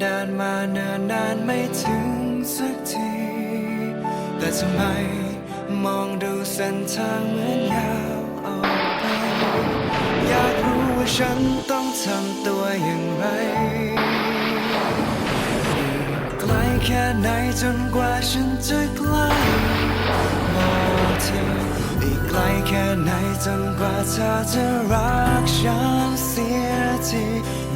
เดินมาเนิ่นนานไม่ถึงสักที แต่ทำไมมองดูเส้นทางเหมือนยาวออกไป อยากรู้ว่าฉันต้องทำตัวอย่างไรไกลแค่ไหนจนกว่าฉันจะใกล้บอกทีอีกไกลแค่ไหนจนกว่าเธอจะรักฉันเสียที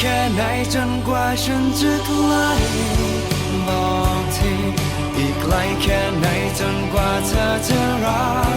แค่ไหนจนกว่าฉันจะใกล้บอกทีอีกไกลแค่ไหนจนกว่าเธอจะรัก